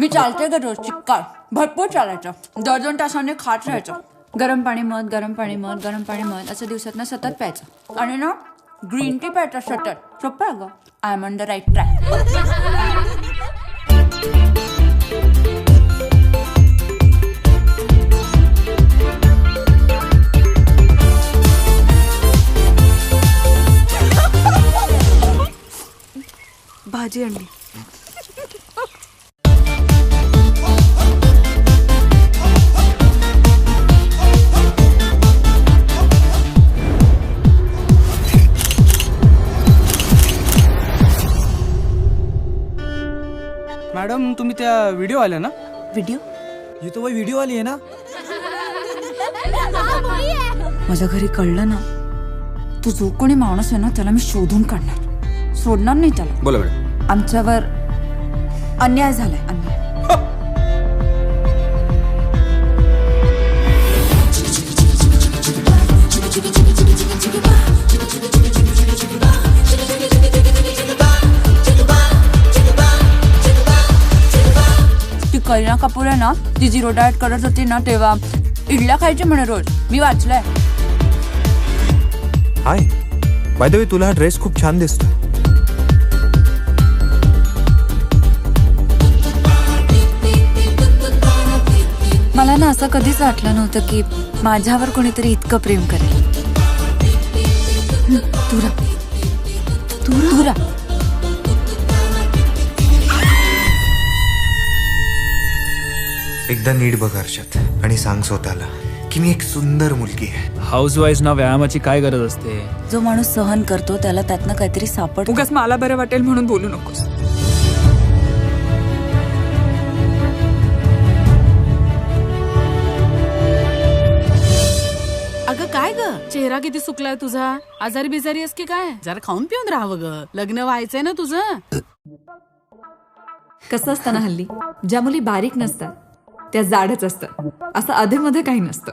मी चालते ग रोज चिक्कार भरपूर चालायचं. दर दोन तासाने खात राहायचं. गरम पाणी मध गरम पाणी मध गरम पाणी मध असं दिवसात सतत प्यायचं. आणि ना ग्रीन टी प्यायचं सतत. सोपं आहे गं. I am on the right track भाजी आणली. मॅडम तुम्ही त्या व्हिडिओ आल्या ना? व्हिडिओ? ये तो वही वीडियो वाली है ना? माझ्या घरी कळलं ना तू जो कोणी माणूस आहे ना त्याला मी शोधून काढणार. सोडणार नाही त्याला. बोला मॅडम. आमच्यावर अन्याय झालाय. अन्याय ती करीना कपूर आहे ना ती झिरो डाएट करत होती ना तेव्हा. इडल्या खायची म्हणे रोज. मी वाचलंय. हाय बाय द वे तुला हा ड्रेस खूप छान दिसतो असं कधीच वाटलं नव्हतं की माझ्यावर कोणीतरी इतकं प्रेम करेल. तुरा. तुरा. तुरा. एकदा नीट बघ हर्षद आणि सांग स्वतःला की मी एक सुंदर मुलगी आहे. हाऊस ना व्यायामाची काय गरज असते? जो माणूस सहन करतो त्याला त्यातनं काहीतरी सापड उगाच मला बरं वाटेल म्हणून बोलू नकोस. चेहरा किती सुकलाय तुझा? आजारी बिजारी आहेस की काय? जरा खाऊन पिऊन राहावं ग लग्न व्हायचंय ना तुझं. कसं असतं ना हल्ली? ज्या मुली बारीक नसतात त्या जाडच असतात. असं अधेमध्ये काही नसतं.